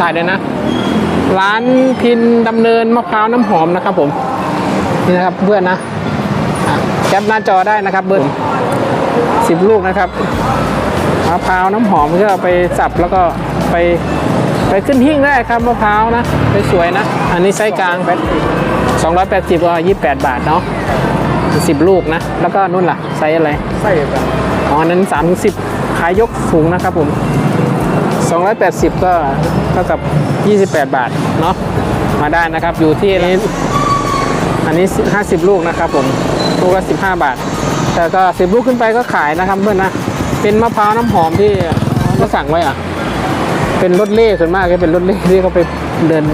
ถ่ายเลยนะ ร้านพินดำเนินมะพร้าวน้ำหอมนะครับผม นี่นะครับเพื่อนนะอะแคปหน้าจอได้นะครับเบอร์สิบลูกนะครับมะพร้าวน้ำหอมก็เอาไปสับแล้วก็ไปไปขึ้นหิ้งได้ครับมะพร้าวนะสวยๆนะ อันนี้ไซส์กลางแปดสองร้อยแปดสิบก็ยี่แปดบาทเนาะสิบลูกนะ แล้วก็นู่นล่ะไซส์อะไรไส้แบบอ๋ออันนั้นสามสิบขายยกสูงนะครับผม สองร้อยแปดสิบก็เท่ากับยี่สิบแปดบาทเนาะมาได้นะครับอยู่ที่อันนี้อันนี้ 50 ลูกนะครับผมลูกละ15 บาท แต่ก็ 10 ลูกขึ้นไปก็ขายนะครับเพื่อนนะเป็นมะพร้าวน้ำหอมที่ก็สั่งไว้อะเป็นรถเล่ส่วนมากก็เป็นรถเล่ที่เขาไปเดิน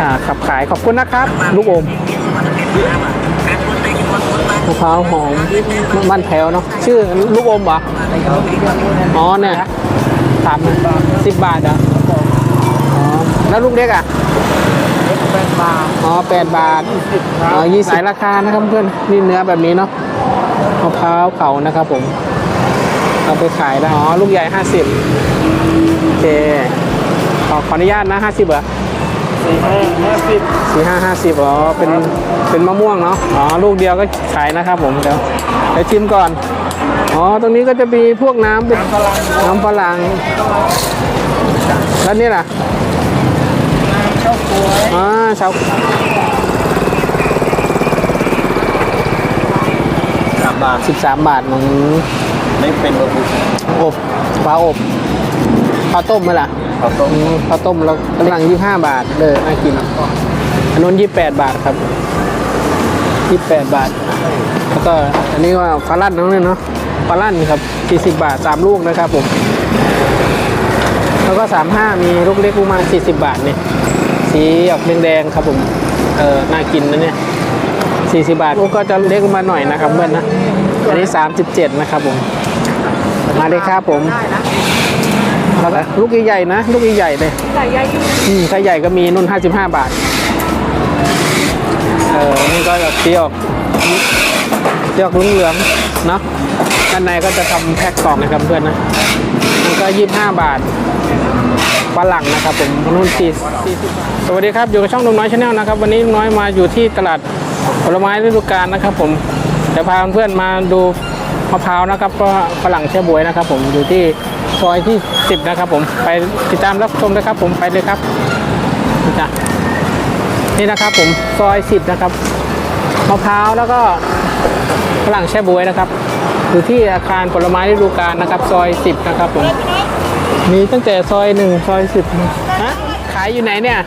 อ่าขับขายขอบคุณนะครับ ลูกอมมะพร้าวหอมบ้านแถวเนาะชื่อลูกอมเหรออ๋อเนี่ย สามสิบบาทเหรออ๋อแล้วลูกเล็กอะเป็นบาทอ๋อแปดบาทสิบครัอ๋อบยี่สิบราคานะครับเพื่อนนี่เนื้อแบบนี้เนาะมะพร้าวเผานะครับผมเอาไปขายได้อ๋อลูกใหญ่ห้าสิบโอเคขอขออนุญาตนะห้าสิบเหรอสี่ห้าห้าสิบสี่ห้าห้าสิบอ๋อเป็นเป็นมะม่วงเนาะอ๋อลูกเดียวก็ขายนะครับผมเดี๋ยวเดี๋ยวชิมก่อน อ๋อ ตรงนี้ก็จะมีพวกน้ำเป็นน้ำฝรั่งแล้วนี่ล่ะเจ้าป่วยอ่าชาวสามบาทสิบสามบาทอืมไม่เป็นระบุอบปลาอบข้าวต้มไหมล่ะข้าวต้มอืมข้าวต้มแล้วกำลังยี่ห้าบาทเลยน่ากินอันนู้นยี่แปดบาทครับยี่แปดบาท แล้วก็อันนี้ว่าฟาลั่นน้องเนี่ยเนาะ ฟาลั่นครับสี่สิบบาทสามลูกนะครับผม แล้วก็สามห้ามีลูกเล็กประมาณสี่สิบบาทเนี่ยสีออกแดงๆครับผมเออน่ากินนะเนี่ยสี่สิบบาทลูกก็จะเล็กมาหน่อยนะครับเพื่อนนะอันนี้สามสิบเจ็ดนะครับผม มาเลยครับผมแล้วก็ลูกใหญ่ๆนะ ลูกใหญ่ๆเลยใส่ยาอยู่อืมถ้าใหญ่ก็มีนุ่น 55 บาทเออนี่ก็แบบสีออกสีออกเหลืองๆเนาะ ด้านในก็จะทำแพ็คกล่องนะครับเพื่อนนะมันก็25บาทฝรั่งนะครับผมนุ่นสี่สิบสวัสดีครับอยู่กับช่องลุงน้อยชาแนลนะครับวันนี้ลุงน้อยมาอยู่ที่ตลาดผลไม้ฤดูกาลนะครับ ผมจะพาเพื่อนมาดูมะพร้าวนะครับ ก็ฝรั่งแช่บวยนะครับ ผมอยู่ที่ซอยที่ 10 นะครับ ผมไปติดตามรับชมนะครับ ผมไปเลยครับนี่จ้ะนี่นะครับ ผมซอย 10 นะครับมะพร้าวแล้วก็ฝรั่งแช่บวยนะครับ อยู่ที่อาคารผลไม้ฤดูกาลนะครับ ซอย 10 นะครับผม มีตั้งแต่ซอยหนึ่งซอยสิบฮะขายอยู่ไหนเนี่ย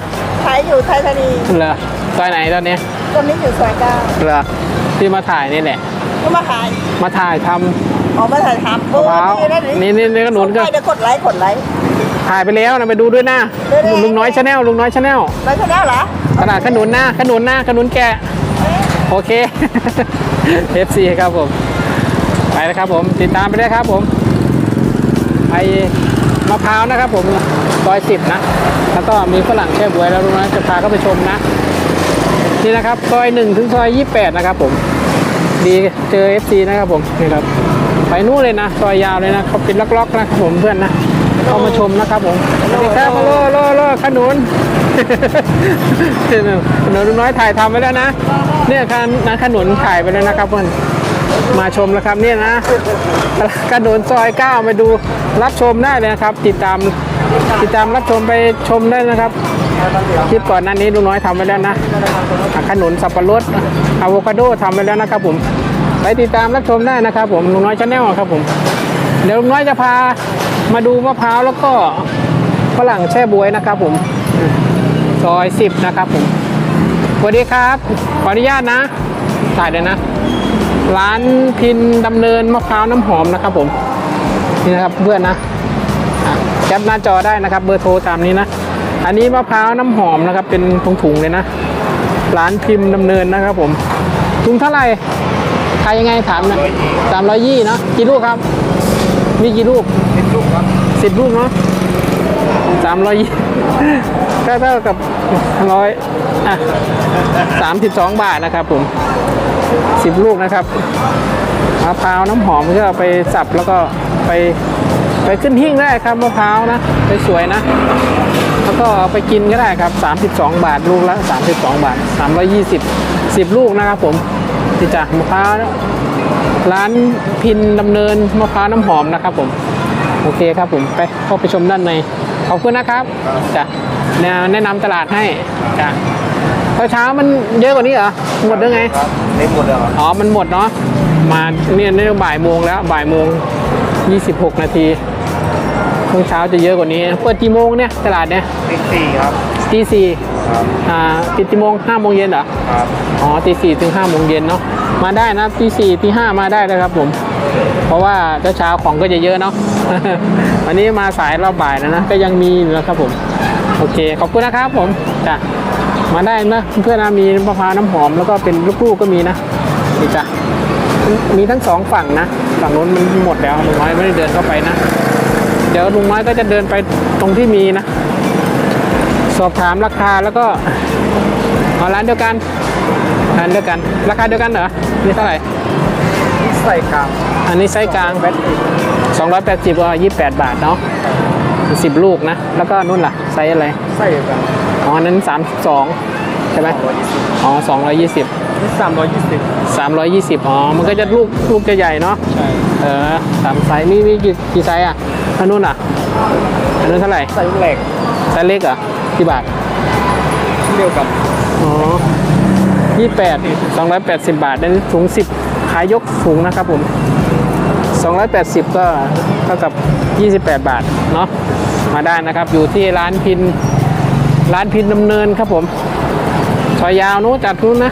ขายอยู่ไทยธานีเหรอซอยไหนตอนนี้ตรงนี้อยู่ซอยเก้าเหรอที่มาถ่ายนี่แหละก็มาขายมาถ่ายทำออกมาถ่ายทำมะพร้าวนี่นี่นี่ขนุนก็ก็เดี๋ยวกดไลค์กดไลค์ถ่ายไปแล้วนะไปดูด้วยนะได้ได้ลุงน้อยชาแนลลุงน้อยชาแนลไลค์ชาแนลเหรอตลาดขนุนนะขนุนนะขนุนแกะโอเค FC ครับผมไป แล้วครับผมติดตามไปเลยครับผมไอ้มะพร้าวนะครับผมซอยสิบนะ แล้วก็มีฝรั่งแช่บวยแล้วลุงน้อยจะพาเข้าไปชมนะ นี่นะครับซอยหนึ่งถึงซอยยี่แปดนะครับผมดีเจอ FC นะครับผมนี่ครับไปนู่นเลยนะซอยยาวเลยนะเขาปิดล็อกๆนะครับผมเพื่อนนะเข้ามาชมนะครับผมสวัสดีครับมาโลโลโลขนุนขนุนลุงน้อยถ่ายทำไว้แล้วนะ เนี่ยคันนะขนุนถ่ายไปแล้วนะครับเพื่อน มาชมแล้วครับเนี่ยนะขนุนซอยเก้ามาดูรับชมได้เลยนะครับ ติดตามติดตามรับชมไปชมได้นะครับคลิปก่อนหน้านี้ลุงน้อยทำไว้แล้วนะขนุนสับปะรดอะโวคาโดทำไว้แล้วนะครับผมไปติดตามรับชมได้นะครับ ผมลุงน้อยชาแนลครับผมเดี๋ยวลุงน้อยจะพามาดูมะพร้าวแล้วก็ฝรั่งแช่บวยนะครับ ผมซอยสิบนะครับผมสวัสดีครับ ขออนุญาตนะถ่ายเลยนะ ร้านพินดำเนินมะพร้าวน้ำหอมนะครับผม นี่นะครับเพื่อนนะอะแคปหน้าจอได้นะครับ เบอร์โทรตามนี้นะ อันนี้มะพร้าวน้ำหอมนะครับ เป็นถุงๆเลยนะ ร้านพิมพ์ดำเนินนะครับผม ถุงเท่าไหร่ขายยังไงถามหนะสามร้อยยี่เนาะกี่ลูกครับ มีกี่ลูกสิบลูกครับสิบลูกเนาะสามร้อยยี่ก็เท่ากับร้อยอะสามสิบสองบาทนะครับผม สิบลูกนะครับมะพร้าวน้ำหอมก็ไปสับแล้วก็ไปไปขึ้นหิ้งได้ครับมะพร้าวนะสวยๆนะ แล้วก็เอาไปกินก็ได้ครับ 32 บาทลูกละ 32 บาท 320 10 ลูกนะครับผมที่จะมะพร้าวร้านพินดำเนินมะพร้าวน้ำหอมนะครับผม โอเคครับผมไปเข้าไปชมด้านใน ขอบคุณนะครับจ้ะแนะแนะนำตลาดให้จ้ะ เช้าๆมันเยอะกว่านี้เหรอ หมดหรือไง ครับเล็กหมดเลยครับอ๋อ มันหมดเนาะ มาเนี่ยเนี่ยบ่ายโมงแล้วบ่ายโมง 26 นาทีช่วงเช้าจะเยอะกว่านี้ เปิดกี่โมงเนี่ยตลาดเนี่ยเล็กสี่ครับ ตีสี่ครับ อ่าปิดกี่โมงห้าโมงเย็นเหรอ ครับ อ๋อตีสี่ถึงห้าโมงเย็นเนาะ มาได้นะตีสี่ตีห้ามาได้นะครับผม เพราะว่าเช้าๆของก็จะเยอะเนาะ วันนี้มาสายรอบบ่ายแล้วนะ ก็ยังมีอยู่นะครับผม โอเค ขอบคุณนะครับผม จ้ะ มาได้นะเพื่อนนะมีมะพร้าวน้ำหอมแล้วก็เป็นลูกๆก็มีนะนี่จ้ะมีทั้งสองฝั่งนะฝั่งนู้นมันหมดแล้วลุงน้อยไม่ได้เดินเข้าไปนะ เดี๋ยวลุงน้อยก็จะเดินไปตรงที่มีนะ สอบถามราคาแล้วก็เอาร้านเดียวกันร้านเดียวกัน ราคาเดียวกันเหรอนี่เท่าไหร่ใส่กลาง อันนี้ไซส์กลาง280ก็28 บาทเนาะ 10ลูกนะ แล้วก็นู่นล่ะไซส์อะไรใส่กลางอ๋ออันนั้น32ใช่ไหมอ๋อ220นี่สามร้อยยี่สิบ320อ๋อมันก็จะลูกลูกจะใหญ่เนาะใช่เออสามไซส์มีมีกี่กี่ไซส์อะอันนู้นอะอันนู้นเท่าไหร่ใส่แหลกไซส์เล็กเหรอะกี่บาทเดียวกับอ๋อยี่แปดสองร้อยแปดสิบบาทนั่นถุงสิบขายยกถุงนะครับผม สองร้อยแปดสิบก็เท่ากับยี่สิบแปดบาทเนาะมาได้นะครับอยู่ที่ร้านพินร้านพินดำเนินครับผมซอยยาวนู้นจัดนู้นนะ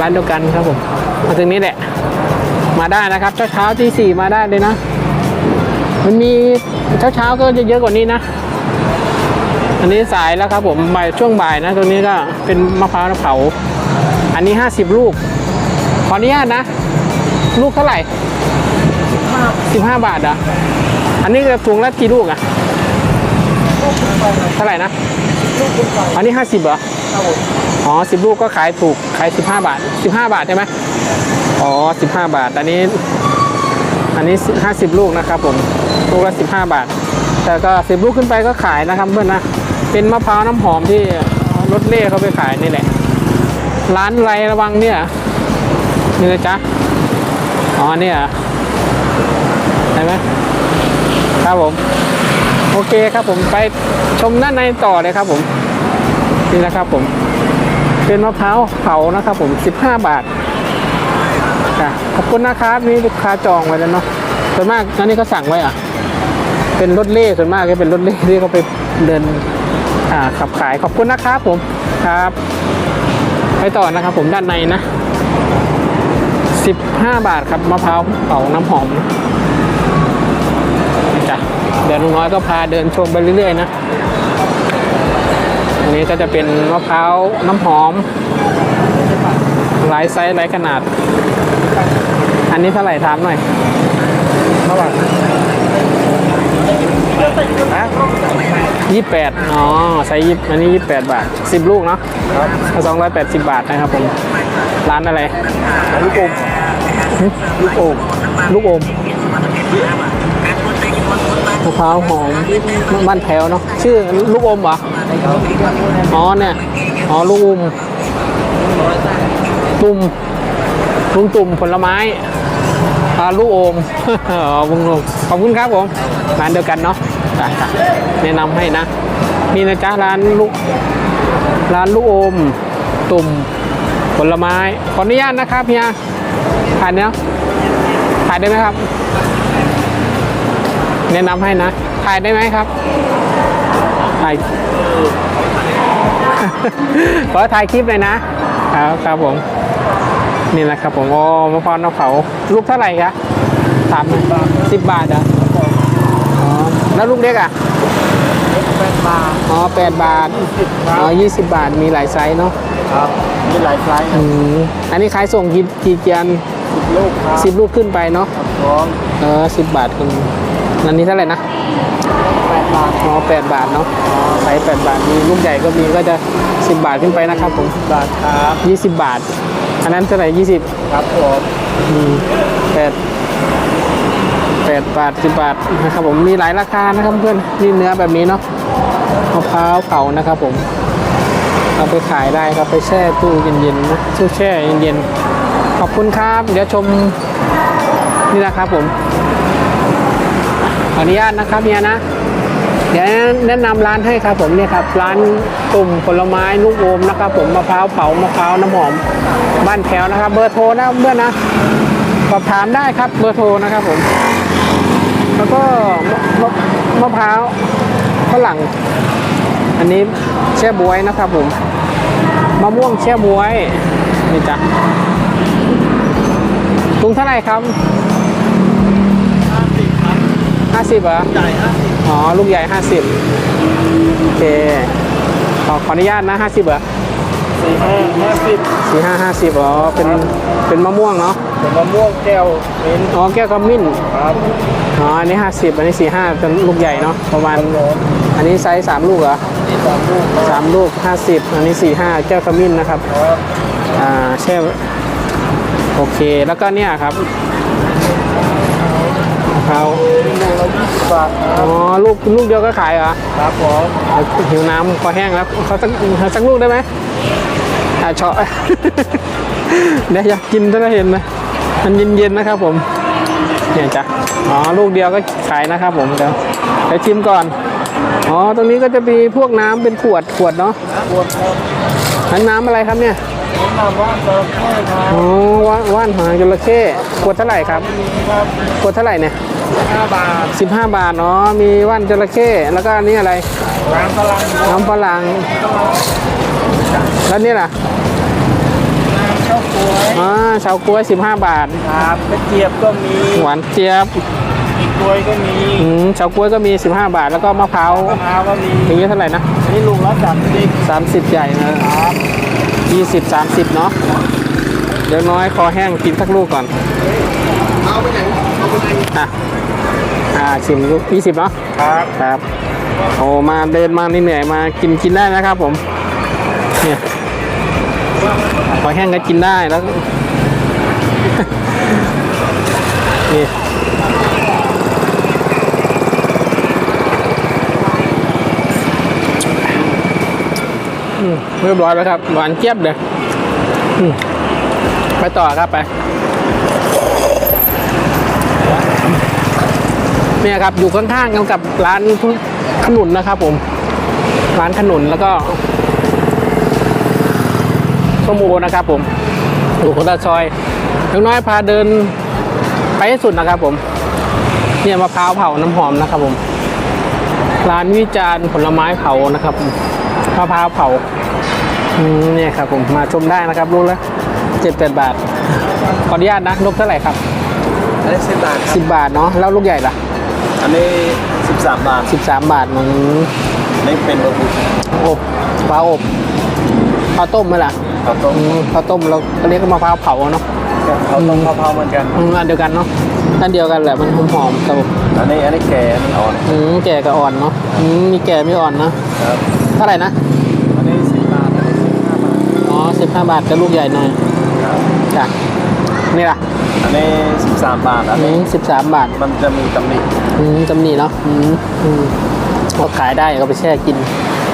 ร้านเดียวกันครับผมมาถึงนี้แหละมาได้นะครับเช้าเช้าที่สี่มาได้เลยนะ มันมีเช้าเช้าก็จะเยอะกว่านี้นะ อันนี้สายแล้วครับผมบ่ายช่วงบ่ายนะตรงนี้ก็เป็นมะพร้าวน้ำเผา อันนี้50ลูกขออนุญาตนะ ลูกเท่าไหร่ 15บห้าทเหรอะ อันนี้จะถุงละกี่ลูกอะเท่าไหร่นะ อันนี้50เหรออ๋อ10ลูกก็ขายถูก ขาย15บห้าบาท15บห้าบาทใช่ไหมอ๋อ15บห้าบาท อันนี้ อันนี้50ลูกนะครับผม ลูกละ15บห้าบาท แต่ก็10ลูกขึ้นไปก็ขายนะครับเพื่อนนะ เป็นมะพร้าวน้ำหอมที่รถเล่เขาไปขายนี่แหละ ร้านไรระวังเนี่ยนี่นะจ๊ะ อ๋อเนี่ย เห็นไหมครับผม โอเคครับผมไปชมด้านในต่อเลยครับผมนี่นะครับผม เป็นมะพร้าวเผานะครับผม 15 บาทจ้ะขอบคุณนะครับนี่ลูกค้าจองไว้แล้วเนาะส่วนมากอันนี้ก็สั่งไว้อะเป็นรถเล่ส่วนมากจะเป็นรถเล่ที่เขาไปเดินอ่าขับขายขอบคุณนะครับผมครับ ไปต่อนะครับผมด้านในนะ 15 บาทครับมะพร้าวเผาน้ำหอมนะ เดี๋ยวลุงน้อยก็พาเดินชมไปเรื่อยๆนะอันนี้ก็จะเป็นมะพร้าวน้ำหอม หลายไซส์หลายขนาด อันนี้เท่าไหร่ถามหน่อยเท่าไหร่ฮะยี่แปดอ๋อไซส์ยี่อันนี้ยี่แปดบาทสิบลูกเนาะครับสองร้อยแปดสิบบาทนะครับผม ร้านอะไร ลูกอมลูกอมลูกอม มะพร้าวหอมบ้านแถวเนาะชื่อลูกอมเหรออ๋อเนี่ยอ๋อลูกอมตุ่มลุงตุ่มผลไม้ลูกอมอ๋อลุงลุงขอบคุณครับผมร้านเดียวกันเนาะแนะนำให้นะนี่นะจ๊ะร้านลูกร้านลูกอม ตุ่มผลไม้ขออนุญาตนะครับเฮียผ่านเนาะถ่ายได้ไหมครับ แนะนำให้นะ ถ่ายได้ไหมครับ ถ่าย ขอถ่ายคลิปเลยนะ ครับครับผม นี่แหละครับผม โอ้มะพร้าวน้ำเผาลูกเท่าไหร่ครับสามสิบบาทเหรอะอ๋อแล้วลูกเล็กอะแปดบาท อ๋อแปดบาทสิบครัอ๋อบยี่สิบบาท มีหลายไซส์เนาะ ครับ มีหลายไซส์ครัอืบมอันนี้ขายส่งกี่กี่เกียนสิบลูกครับสิบลูกขึ้นไปเนาะพร้อมเออสิบบาทคุณ อันนี้เท่าไหร่นะแปดบาทอ๋อแปดบาทเนาะไซส์แปดบาท มีลูกใหญ่ก็มีก็จะสิบบาทขึ้นไปนะครับผมบาทครับยี่สิบบาท อันนั้นเท่าไหร่ยี่สิบครับผมแปดแปดบาทสิบบาทนะครับผมมีหลายราคานะครับเพื่อนนี่เนื้อแบบนี้เนาะมะพร้าวเผานะครับผมเอาไปขายได้ครับไปแช่ตู้เย็นๆนะตู้แช่เย็นๆขอบคุณครับ เดี๋ยวชมนี่นะครับผมข ออนุญาตนะครับเฮียนะ เดี๋ยวแนะนำร้านให้ครับผมเนี่ยครับร้านกลุ่มผลไม้ลูกโอมนะครับ ผมมะพร้าวเผามะพร้าวน้ำหอม บ้านแถวนะครับ เบอร์โทรนะเพื่อนนะสอบถามได้ครับเบอร์โทรนะครับผม แล้วก็มะมะมะพร้าวฝรั่ง อันนี้แช่บวยนะครับผมมะม่วงแช่บวยนี่จ้ะถุงเท่าไหร่ครับ ห้าสิบเหรอใหญ่ห้าสิบอ๋อ ลูกใหญ่50โอเค ขอขออนุญาตนะ50เหรอสี่ห้าห้าสิบสี่ห้าห้าสิบอ๋อ เป็นเป็นมะม่วงเนาะเป็นมะม่วงแก้วมิ้นท์อ๋อแก้วขมิ้นครับอ๋ออันนี้50อันนี้45เป็นลูกใหญ่เนาะประมาณอันนี้ไซส์3ลูกเหรอนี่สามลูกครับสามลูก50อันนี้45แก้วขมิ้นนะครับครับอ่าแช่โอเคแล้วก็เนี่ยครับ มะพร้าวลูกละยี่สิบบาทคอ๋รัอบลูกลูกเดียวก็ขายเหรอครับผมหิวน้ำคอแห้งแล้วเขาสักเขาสักลูกได้ไหมอ่าเฉาะ เดี๋ยวอยากกินถ้าเห็นนะมันเย็นๆนะครับผมเนี่ยจ้ะอ๋อลูกเดียวก็ขายนะครับผมเดี๋ยวไปชิมก่อนอ๋อตรงนี้ก็จะมีพวกน้ำเป็นขวดขวดเนาะปวดครับอันน้ำอะไรครับเนี่ยผมนำว่านเติมแค่ครับอ๋อว่านว่านหางจระเข้ขวดเท่าไหร่ครับ นี่ครับขวดเท่าไหร่เนี่ย ห้าบาท 15 บาทเนาะมีว่านจระเข้แล้วก็อันนี้อะไรร้านพลังน้ำฝรั่งแล้วนี่ล่ะข้าวสวยอ่าเฉาก๊วย 15 บาทครับกระเจี๊ยบก็มีหวานเจี๊ยบอีกกล้วยก็มีอืมเฉาก๊วยก็มี 15 บาท แล้วก็มะพร้าวมะพร้าวก็มีอย่างนี้เท่าไหร่นะอันนี่ลุงละสามสิบ30ใหญ่นะครับ20 30เนาะเดี๋ยวน้อยคอแห้งกินสักลูกก่อนเอาไปไหนเอาไปไหนอะ อ่าชิมลูก20เนาะครับครับโอ้มาเดินมาเหนื่อยๆมากินกินได้นะครับผมเนี่ยคอแห้งก็กินได้แล้วนี่อืมเรียบร้อยแล้วครับหวานเจี๊ยบเลยอืมไปต่อครับไป เนี่ยครับอยู่ข้างๆกันกับร้านขนุนนะครับผม ร้านขนุนแล้วก็ส้มโอนะครับผมอยู่คนละซอยถึงน้อยพาเดินไปให้สุดนะครับผม เนี่ยมะพร้าวเผาน้ำหอมนะครับผม ร้านวิจารณ์ผลไม้เผานะครับผมมะพร้าวเผาอืมเนี่ยครับผมมาชมได้นะครับลูกละเจ็ดแปดบาท ขออนุญาตนะลูกเท่าไหร่ครับอันนี้สิบบาทครับสิบบาทเนาะแล้วลูกใหญ่ล่ะ อันนี้สิบสามบาทสิบสามบาทมันนี่เป็นระบุอบปลาอบข้าวต้มไหมล่ะข้าวต้มอืมข้าวต้มเราก็เรียกว่ามะพร้าวเผาเนาะข้าวต้มข้าวเผาเหมือนกัน อืมอันเดียวกันเนาะอันเดียวกันแหละมันหอมๆครับผมอันนี้อันนี้แก่อันนี้อ่อนอืมแก่กับอ่อนเนาะอืมมีแก่ไม่อ่อนนะครับเท่าไหร่นะอันนี้สิบบาทอันนี้สิบห้าบาทอ๋อสิบห้าบาทกับลูกใหญ่หน่อยครับจ้ะนี่ล่ะ อันนี้สิบสามบาท อัอันนนี้นี้ สิบสามบาทมันจะมีตำหนิอืมจำหนีเนาะอืมอืมก็ขายได้ก็ไปแช่กิน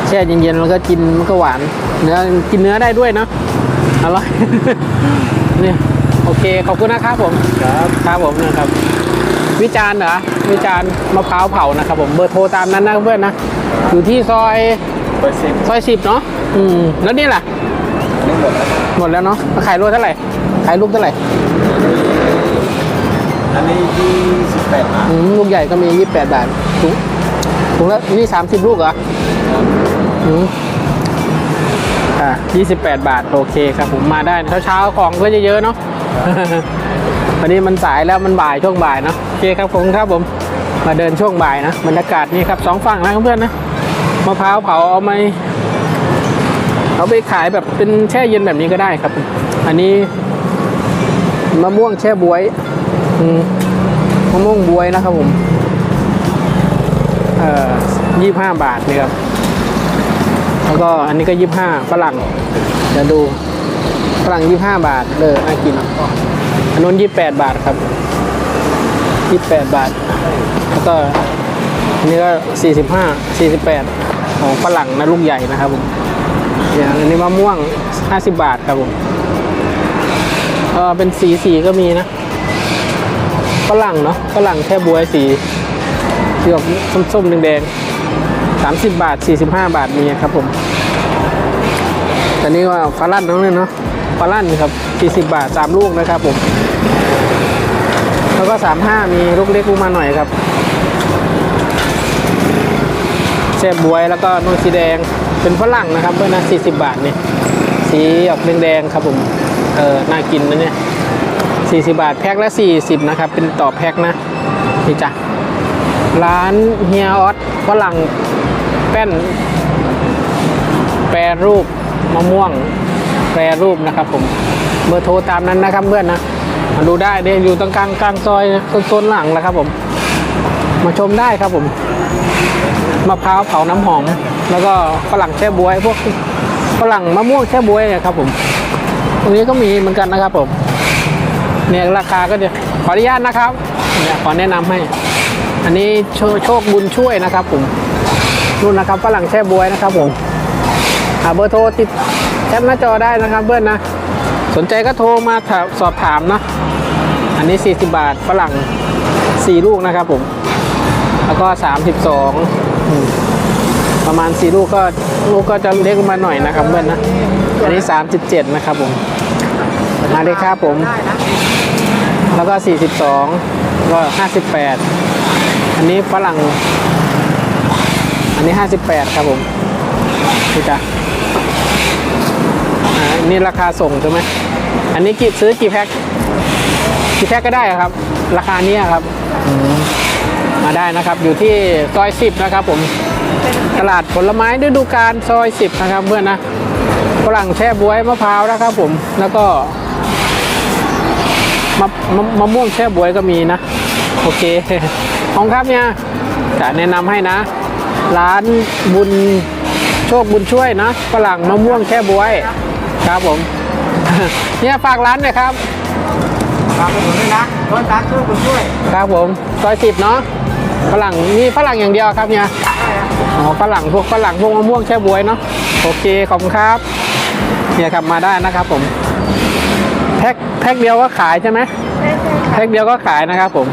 แช่เย็นๆแล้วก็กินมันก็หวาน เนื้อกินเนื้อได้ด้วยเนาะอร่อย เนี่ยโอเคขอบคุณนะครับผม ครับครับผมนะครับ วิจารณ์เหรอวิจารณ์มะพร้าวเผานะครับผมเบอร์โทรตามนั้นนะเพื่อนนะอยู่ที่ซอยเปอร์เซ็นต์ซอยสิบเนาะอืมแล้วนี่ล่ะ อันนี้หมดแล้วหมดแล้วเนาะขายโลเท่าไหร่ขายลูกเท่าไหร่ อันนี้ยี่สิบแปดบาทอืมลูกใหญ่ก็มียี่สิบแปดบาทถุงถุงละนี่สามสิบลูกเหรออืมอ่ายี่สิบแปดบาท โอเคครับผมมาได้เช้าเช้าๆของก็จะเยอะเนาะ วันนี้มันสายแล้วมันบ่ายช่วงบ่ายเนาะโอเคครับผมครับผมมาเดินช่วงบ่ายนะบรรยากาศนี่ครับสองฝั่งนะเพื่อนๆนะมะพร้าวเผาเอาไหมเอาไปขายแบบเป็นแช่เย็นแบบนี้ก็ได้ครับ อันนี้มะม่วงแช่บวยอื มมะม่วงบวยนะครับผมเอ่อยี่ห้าบาทนี่ครับ แล้วก็อันนี้ก็ยี่ห้าฝรั่งเดี๋ยวดูฝรั่งยี่ห้าบาทเลยน่ากินอันนู้นยี่แปดบาทครับยี่แปดบาท แล้วก็อันนี้ก็สี่สิบห้าสี่สิบแปดของฝรั่งนะลูกใหญ่นะครับผมอย่างอันนี้มะม่วง50บาทครับผมเออเป็นสีสีก็มีนะ ฝรั่งเนาะฝรั่งแค่บวยสีสีออกส้มๆแดงๆ30บาท45บาทมีครับผมแต่นี่ว่าฝรั่งน้องเนี่ยเนาะฝรั่งครับ40บาท3ลูกนะครับผม แล้วก็35มีลูกเล็กลูกมาหน่อยครับแซ่บบวยแล้วก็นนสีแดงเป็นฝรั่งนะครับเพื่อนนะ40บาทเนี่ยสีออกแดงๆครับผมเออน่ากินนะเนี่ย 40 บาท แพ็คละ 40 นะครับ เป็นต่อแพ็คนะ นี่จ้ะ ร้านเฮียออสฝรั่งแป้น แปรรูปมะม่วง แปรรูปนะครับผม เบอร์โทรตามนั้นนะครับเพื่อนนะ มาดูได้เนี่ยอยู่ตรงกลางกลางซอยนะโซนหลังแล้วครับผม มาชมได้ครับผม มะพร้าวเผาน้ำหอม แล้วก็ฝรั่งแช่บวยพวกฝรั่งมะม่วงแช่บวยเนะครับผม ตรงนี้ก็มีเหมือนกันนะครับผม เนี่ยราคาก็จะขออนุญาตนะครับเนี่ยขอแนะนำให้ อันนี้โชโชคบุญช่วยนะครับผมนู่นนะครับฝรั่งแช่บวยนะครับผมอ่าเบอร์โทรติดแคปหน้าจอได้นะครับเพื่อนนะ สนใจก็โทรมาสอบถามนะ อันนี้ 40 บาทฝรั่ง 4 ลูกนะครับผม แล้วก็ 32อืมประมาณ 4 ลูกก็ลูกก็จะเล็กมาหน่อยนะครับเพื่อนนะ อันนี้ 37 นะครับผม มาเลยครับผม แล้วก็ 42 ก็ 58 อันนี้ฝรั่ง อันนี้ 58 ครับผมนี่จ้ะอ่าอันนี้ราคาส่งใช่ไหมอันนี้กี่ซื้อกี่แพ็คกี่แพ็คก็ได้ครับ ราคาเนี้ยครับมาได้นะครับ อยู่ที่ซอย 10 นะครับผมตลาดผลไม้ฤดูกาลซอย 10 นะครับเพื่อนนะฝรั่งแช่บวยมะพร้าวนะครับผมแล้วก็ มะมะมะม่วงแช่บวยก็มีนะ โอเคของครับเนี่ยจะแนะนำให้นะ ร้านบุญโชคบุญช่วยนะฝรั่งมะม่วงแช่บวย ครับผม เนี่ยฝากร้านหน่อยครับ ฝากไปหมดด้วยนะร้านร้านช่วยคุณช่วย ครับผมซอยสิบเนาะฝรั่งมีฝรั่งอย่างเดียวครับเนี่ยอ๋อฝรั่งพวกฝรั่งพวกมะม่วงแช่บวยเนาะโอเคขอบคุณครับ เนี่ยครับมาได้นะครับผม แพ็คแพ็คเดียวก็ขายใช่ไหมแพ็คเดียวก็ขายนะครับ ผม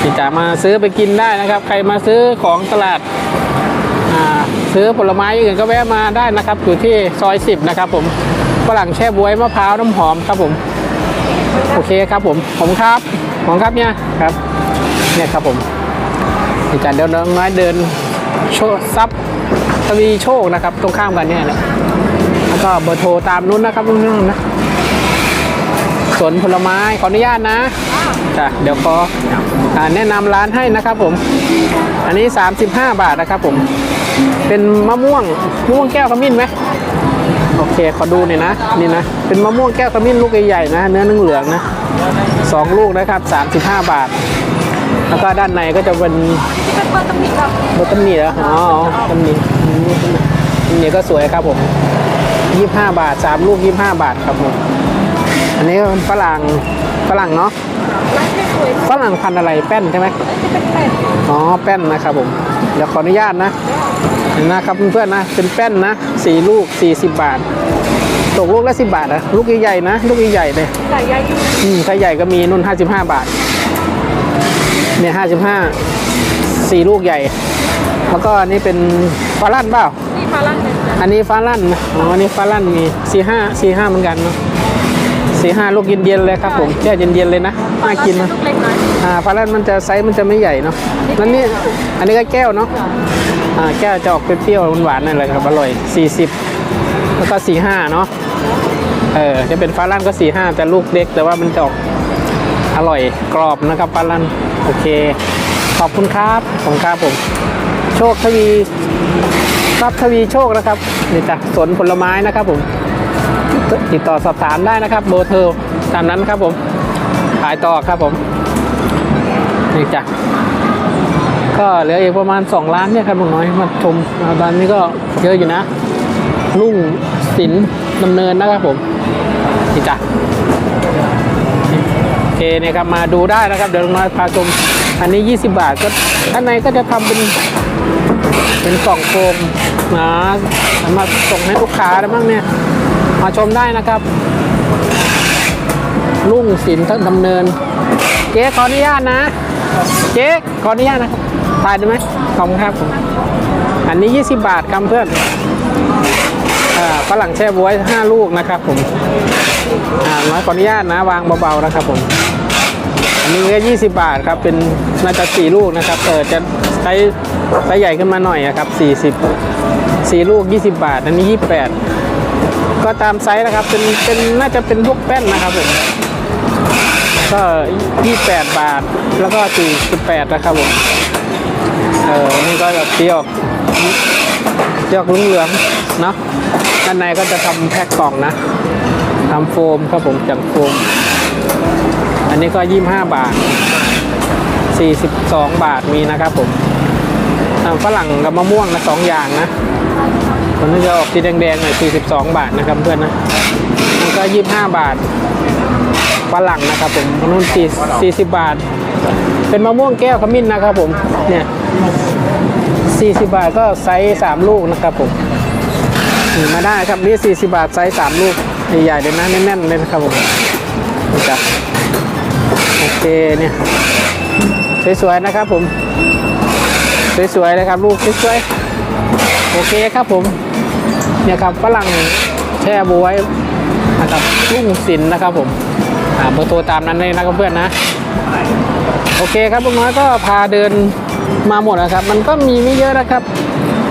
ที่จะมาซื้อไปกินได้นะครับ ใครมาซื้อของตลาดอ่าซื้อผลไม้อย่างอื่นก็แวะมาได้นะครับ อยู่ที่ซอยสิบนะครับ ผมฝรั่งแช่บวยมะพร้าวน้ำหอมครับผม โอเคครับผมผมครับผมครับเนี่ยครับเนี่ยครับผมอาจารย์เดินน้อยเดินโชว์ซับทวีโชคนะครับ ตรงข้ามกันเนี่ยแหละแล้วก็เบอร์โทรตามนู้นนะครับนู้นนะ สวนผลไม้ขออนุญาตนะจ้ะเดี๋ยวขออ่าแนะนำร้านให้นะครับผม อันนี้ 35 บาทนะครับผม เป็นมะม่วงมะม่วงแก้วขมิ้นไหมโอเคขอดูหน่อยนะนี่นะ เป็นมะม่วงแก้วขมิ้นลูกใหญ่ๆนะ เนื้อนึ่งเหลืองนะสองลูกนะครับ 35 บาท แล้วก็ด้านในก็จะเป็นเป็นเบอร์ตำหนิครับโบตันนี่เหรออ๋อตันนี่ตันนี่ก็สวยครับผม 25 บาท 3 ลูก 25 บาทครับผม อันนี้ก็เป็นฝรั่งฝรั่งเนาะร้านไม่สวยฝรั่งพันธุ์อะไรแป้นใช่ไหมจะเป็นแผ่นอ๋อแป้นนะครับผมเดี๋ยวขออนุญาตนะเห็นนะครับเพื่อนๆนะเป็นแป้นนะสี่ลูก40บาทตกลูกละ10บาทนะลูกใหญ่ๆนะ ลูกใหญ่ๆเลยใส่ใยอยู่อืมไซส์ใหญ่ก็มีนุ่น55บาทเนี่ย55สี่ลูกใหญ่ แล้วก็อันนี้เป็นฟาลั่นเปล่านี่มาลั่นเลยนะอันนี้ฟาลั่นนะอ๋ออันนี้ฟาลั่นมีสี่ห้าสี่ห้าเหมือนกันเนาะ สี่ห้าลูกเย็นๆเลยครับผมแช่เย็นๆเลยนะน่ากินนะลูกเล็กน้อยอ่าฟาลั่นมันจะไซส์มันจะไม่ใหญ่เนาะแล้วนี่อันนี้ก็แก้วเนาะอ่าแก้วจะออกเปรี้ยวๆหวานๆนั่นแหละครับอร่อย 40 แล้วก็ 45 เนาะเออจะเป็นฟาลั่นก็ 45 แต่ลูกเล็ก แต่ว่ามันจะออกอร่อยกรอบนะครับฟาลั่นโอเค ขอบคุณครับขอบคุณครับผม โชคทวีทรัพย์ทวีโชคนะครับนี่จ้ะสวนผลไม้นะครับผม ติดต่อสอบถามได้นะครับเบอร์โทรตามนั้นครับผมขายต่อครับผมนี่จ้ะก็เหลืออีกประมาณ 2 ล้านเนี่ยครับลุงน้อยมาชมตอนนี้ก็เยอะอยู่นะรุ่งศิลป์ดำเนินนะครับผมนี่จ้ะโอเคเนี่ยครับมาดูได้นะครับ เดี๋ยวลุงน้อยพาชมอันนี้ 20 บาทก็ด้านในก็จะทำเป็นเป็นกล่องโฟมนะสามารถส่งให้ลูกค้าได้บ้างเนี่ย มาชมได้นะครับลุ่งสินทั้งดำเนิน เจ๊ขออนุญาตนะ เจ๊ขออนุญาตนะครับถ่ายได้ไหมขอบคุณครับผมอันนี้ 20 บาทครับเพื่อนอ่าฝรั่งแช่บ๊วย5ลูกนะครับผมอ่าน้อยขออนุญาตนะวางเบาๆนะครับผมอันนี้ก็20 บาทครับเป็นน่าจะ4ลูกนะครับเออจะไซส์ไซส์ใหญ่ขึ้นมาหน่อยอะครับ40 4ลูก 20 บาท อันนี้ 28 ก็ตามไซส์นะครับ เป็นเป็นน่าจะเป็นพวกแป้นนะครับผมก็ 28 บาท แล้วก็48นะครับผมเออนี่ก็แบบเที่ยวเที่ยวเหลืองเนาะด้านในก็จะทำแพ็คกล่องนะทำโฟมครับผมจากโฟม อันนี้ก็ 25 บาท 42 บาทมีนะครับผมฝรั่งกับมะม่วงนะสองอย่างนะ มันจะออกสีแดงๆหน่อย42 บาทนะครับเพื่อนนะมันก็ 25 บาทฝรั่งนะครับผมนุ่น4 40 บาท เป็นมะม่วงแก้วขมิ้นนะครับผมเนี่ย40 บาทก็ไซส์3ลูกนะครับผมมาได้ครับนี่40 บาทไซส์3ลูกใหญ่ๆเลยนะแน่นๆเลยนะครับผมนี่จ้ะโอเคเนี่ยสวยๆนะครับผม สวยๆนะครับลูกสวยๆโอเคครับผม เนี่ยครับฝรั่งแช่บวยนะครับลุงสินนะครับผมอ่าเบอร์โทรตามนั้นเลยนะครับเพื่อนนะ โอเคครับลูกน้อยก็พาเดินมาหมดนะครับ มันก็มีไม่เยอะนะครับ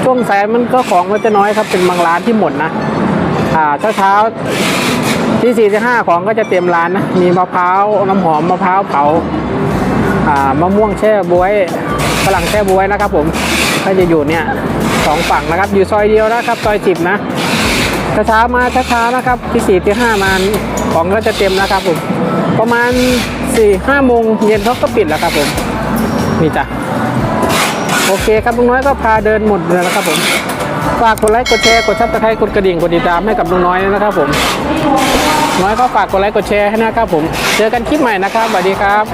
ช่วงสายมันก็ของมันจะน้อยครับเป็นบางร้านที่หมดนะอ่าเช้าๆที่สี่ที่ห้าของก็จะเตรียมร้านนะมีมะพร้าวน้ำหอมมะพร้าวเผาอ่ามะม่วงแช่บวยฝรั่งแช่บวยนะครับผมก็จะอยู่เนี่ย องฝั่งนะครับ อยู่ซอยเดียวนะครับซอยสิบนะช้าๆมาช้าๆนะครับที่สี่ที่ห้ามาของก็จะเต็มนะครับผมประมาณสี่ห้าโมงเย็นเขาก็ปิดแล้วครับผมนี่จ้ะโอเคครับลุงน้อยก็พาเดินหมดเลยนะครับผมฝากกดไลค์กดแชร์กดซับสไครต์กดกระดิ่งกดติดตามให้กับลุงน้อยนะครับผมน้อยก็ฝากกดไลค์กดแชร์ให้นะครับผม เจอกันคลิปใหม่นะครับสวัสดีครับ